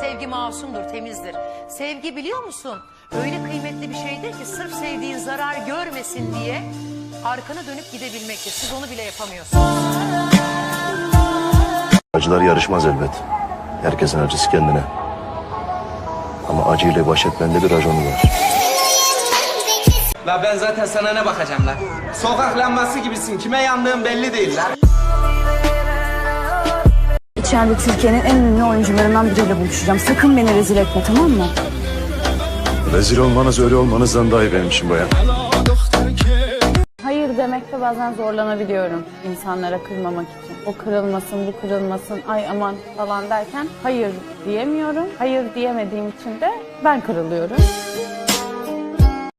Sevgi masumdur, temizdir. Sevgi biliyor musun? Öyle kıymetli bir şeydir ki sırf sevdiğin zarar görmesin diye arkana dönüp gidebilmektir. Siz onu bile yapamıyorsunuz. Acılar yarışmaz elbet. Herkesin acısı kendine. Ama acıyla baş etmende bir raconu var. La ben zaten sana ne bakacağım lan? Sokak lambası gibisin. Kime yandığın belli değil lan. İçeride Türkiye'nin en ünlü oyuncularından biriyle buluşacağım. Sakın beni rezil etme tamam mı? Rezil olmanız öyle olmanızdan daha iyi benim için bayan. Hayır demekte bazen zorlanabiliyorum insanlara kırmamak için. O kırılmasın, bu kırılmasın, ay aman falan derken hayır diyemiyorum. Hayır diyemediğim için de ben kırılıyorum.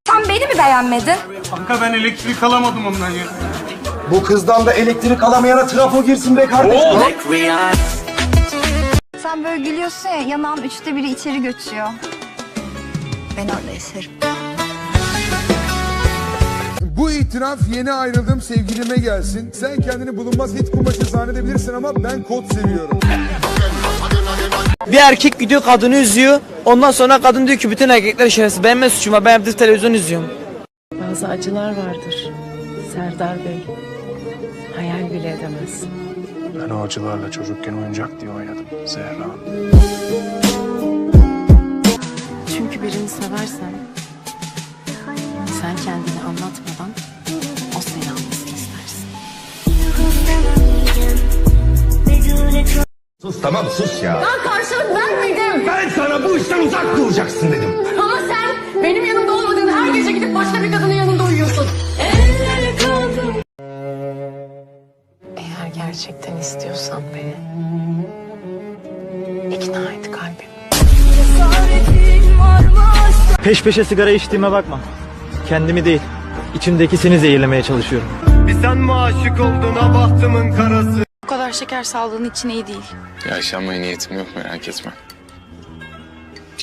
Sen beni mi beğenmedin? Kanka ben elektrik alamadım ondan ya. Bu kızdan da elektrik alamayana trafo girsin be kardeşim. Sen böyle gülüyorsun ya yanağın üçte biri içeri göçüyor. Ben orada yaşarım. Bu itiraf yeni ayrıldığım sevgilime gelsin. Sen kendini bulunmaz hit kumaşı zannedebilirsin ama ben kod seviyorum. Bir erkek gidiyor kadını üzüyor. Ondan sonra kadın diyor ki bütün erkekler şerefsiz. Benim ne suçum var? Ben evde televizyon izliyorum. Bazı acılar vardır. Serdar Bey. Hayal bile edemez. Ben o acılarla çocukken oyuncak diye oynadım Zehra. Çünkü birini seversen sen kendini anlatmadan o seni anlasın istersin. Sus tamam sus ya. Karşılık vermedim. Ben sana bu işten uzak duracaksın dedim. Ama sen benim yanımda olmadığın her gece gidip başka bir kadının gerçekten istiyorsan beni ikna et kalbimi. Peş peşe sigara içtiğime bakma. Kendimi değil, içimdeki seni zehirlemeye çalışıyorum. Bir sen mi aşık oldun ha bahtımın karası? Bu kadar şeker sağlığın için iyi değil. Yaşanmaya niyetim yok merak etme.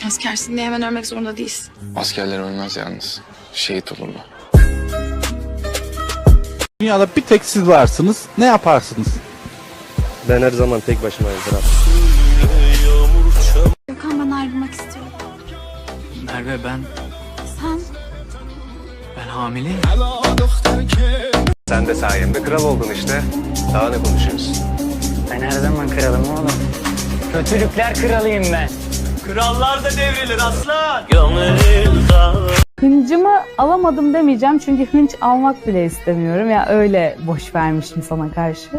Askersin diye hemen ölmek zorunda değilsin. Askerler ölmez yalnız. Şehit olurlar. Dünyada bir tek siz varsınız. Ne yaparsınız? Ben her zaman tek başımayım kral. Gökhan ben ayrılmak istiyorum. Merve ben... Sen? Ben hamileyim. Sen de sayemde kral oldun işte. Daha ne konuşuyorsun? Ben her zaman kralım oğlum. Kötülükler kralıyım ben. Krallar da devrilir aslan. Hıncımı alamadım demeyeceğim çünkü hınç almak bile istemiyorum. Ya öyle boş vermişim sana karşı.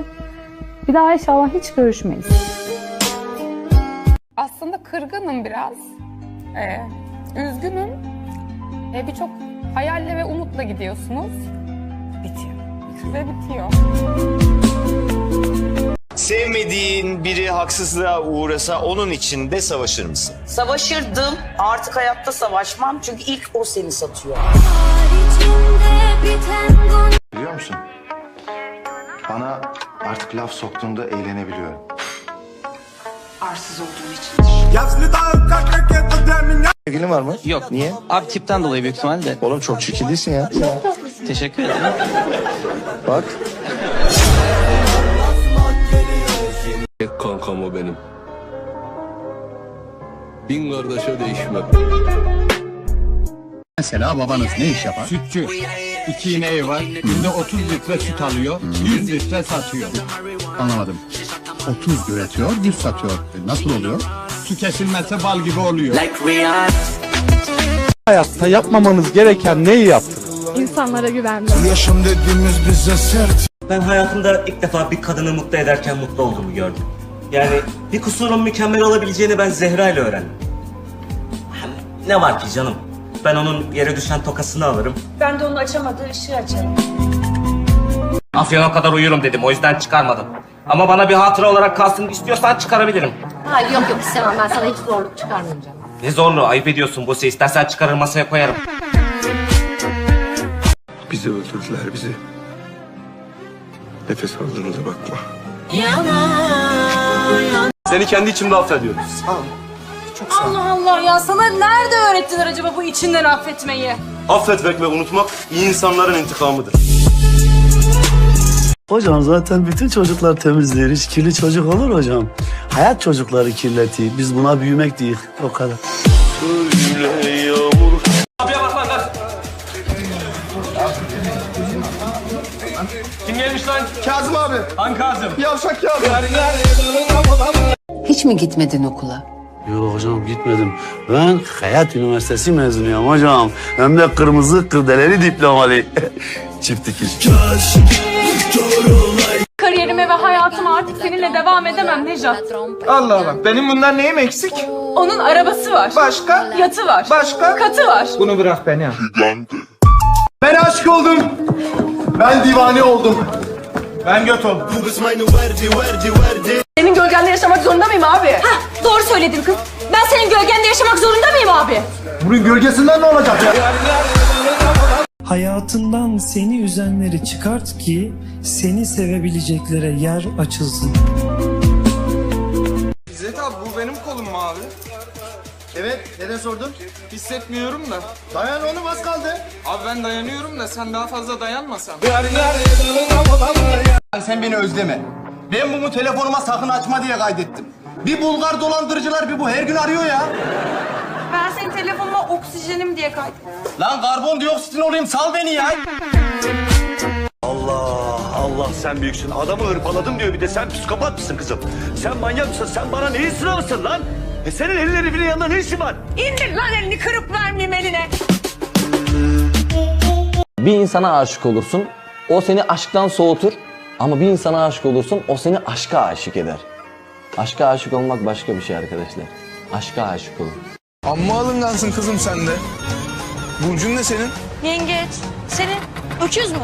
Bir daha inşallah hiç görüşmeyiz. aslında kırgınım biraz. Ee, üzgünüm. Ee, Birçok hayalle ve umutla gidiyorsunuz. Bitiyor. Ve bitiyor. Sevmediğin biri haksızlığa uğrasa onun için de savaşır mısın? Savaşırdım. Artık hayatta savaşmam. Çünkü ilk o seni satıyor. Biliyor musun? Bana artık laf soktuğunda eğlenebiliyorum. Arsız olduğum için. Sevgilin var mı? Yok. Niye? Abi tipten dolayı büyük ihtimalle. Oğlum çok çirkin değilsin ya. Teşekkür ederim. Bak. Kankam o benim. Bin kardeşe değişmem. Mesela babanız ne iş yapar? Sütçü. İki ineği var. Günde 30 litre süt alıyor. 100 litre satıyor. Anlamadım. 30 üretiyor, 100 satıyor. E, Nasıl oluyor? Su kesilmezse bal gibi oluyor. Hayatta yapmamanız gereken neyi yaptınız? İnsanlara güvenmem. Yaşam dediğimiz bize sert. Ben hayatımda ilk defa bir kadını mutlu ederken mutlu olduğumu gördüm. Yani bir kusurun mükemmel olabileceğini ben Zehra ile öğrendim. Hem Ne var ki canım? Ben onun yere düşen tokasını alırım. Ben de onun açamadığı ışığı açarım. Afyon'a kadar uyurum dedim. O yüzden çıkarmadım. Ama bana bir hatıra olarak kalsın istiyorsan çıkarabilirim. Hayır yok yok istemem ben sana hiç zorluk çıkarmayacağım. Ne zorluğu ayıp ediyorsun Buse. İstersen çıkarır masaya koyarım. Bizi öldürdüler bizi. Nefes aldığımıza bakma. Seni kendi içimde affediyorum. Allah Allah ya sana nerede öğrettiler acaba bu içinden affetmeyi? Affetmek ve unutmak iyi insanların intikamıdır. Hocam zaten bütün çocuklar temizdir. Hiç kirli çocuk olur hocam. Hayat çocukları kirletiyor. Biz buna büyümek değil. O kadar. Kim gelmiş Kazım abi. Han Kazım. Yavşak ya. Hiç mi gitmedin okula? Yok hocam gitmedim. Ben Hayat Üniversitesi mezunuyum hocam. Hem de kırmızı kırdeleli diplomalı. Çift dikiş. Kariyerime ve hayatıma artık seninle devam edemem Nejat. Allah Allah. Benim bundan neyim eksik? Onun arabası var. Başka? Yatı var. Başka? Katı var. Bunu bırak beni. Ben aşık oldum. Ben divane oldum. Ben göt oldum. Senin gölgende yaşamak zorunda mıyım abi? Hah, doğru söyledin kız. Ben senin gölgende yaşamak zorunda mıyım abi? Bunun gölgesinden ne olacak ya? Hayatından seni üzenleri çıkart ki seni sevebileceklere yer açılsın. İzzet abi bu benim kolum mu abi? Evet, neden sordun? Hissetmiyorum da. Dayan oğlum az kaldı. Abi ben dayanıyorum da sen daha fazla dayanmasan. Sen beni özleme. Ben bunu telefonuma sakın açma diye kaydettim. Bir Bulgar dolandırıcılar bir bu her gün arıyor ya. Ben senin telefonuma oksijenim diye kaydım. Lan karbondioksitin olayım sal beni ya. Allah Allah sen büyüksün. Adamı hırpaladım diyor bir de sen psikopat mısın kızım? Sen manyak mısın? Sen bana neyin sınavısın lan? E senin elin herifinin yanında ne işin var? İndir lan elini kırıp vermeyeyim eline. Bir insana aşık olursun. O seni aşktan soğutur. Ama bir insana aşık olursun. O seni aşka aşık eder. Aşka aşık olmak başka bir şey arkadaşlar. Aşka aşık olun. Amma alıngansın kızım sen de. Burcun ne senin? Yengeç. Senin öküz mü?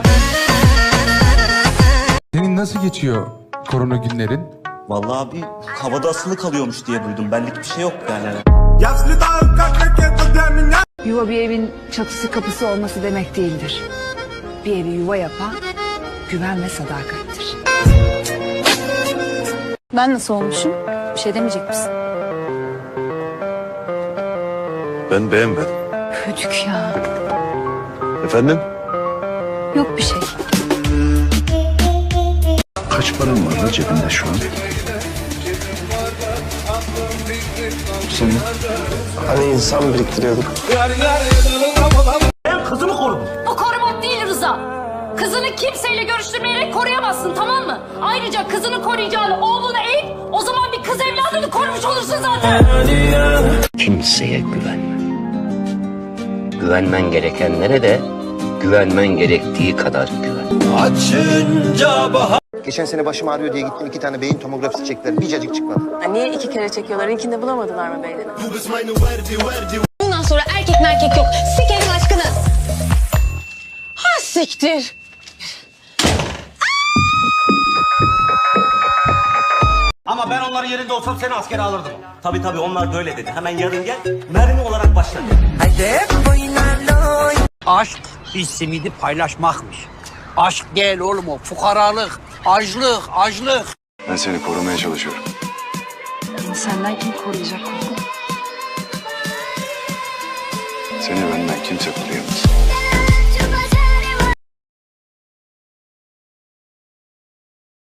Senin nasıl geçiyor korona günlerin? Vallahi abi havada asılı kalıyormuş diye duydum. Benlik bir şey yok yani. Yuva bir evin çatısı kapısı olması demek değildir. Bir evi yuva yapan güven ve sadakattir. Ben nasıl olmuşum? Bir şey demeyecek misin? Ben beğenmedim. Kötük ya. Efendim? Yok bir şey. Kaç param var da cebinde şu an? Senin. Hani insan biriktiriyorduk. Bu korumak değil Rıza. Kızını kimseyle görüştürmeyerek koruyamazsın tamam mı? Ayrıca kızını koruyacağını oğlunu eğip o zaman bir kız evladını korumuş olursun zaten. Kimseye güvenme. Güvenmen gerekenlere de güvenmen gerektiği kadar güven. Geçen sene başım ağrıyor diye gittim iki tane beyin tomografisi çektiler. Bir cacık çıkmadı. Niye iki kere çekiyorlar? İlkinde bulamadılar mı beynini? Bundan sonra erkek merkek yok. Sikerim aşkını. Ha siktir. Ama ben onların yerinde olsam seni askere alırdım. Tabii tabii onlar da öyle dedi. Hemen yarın gel. Mermi olarak başla. Aşk bir simidi paylaşmakmış. Aşk değil oğlum o. Fukaralık, açlık, açlık. Ben seni korumaya çalışıyorum. Senden kim koruyacak korkun? Seni benden kimse koruyamaz.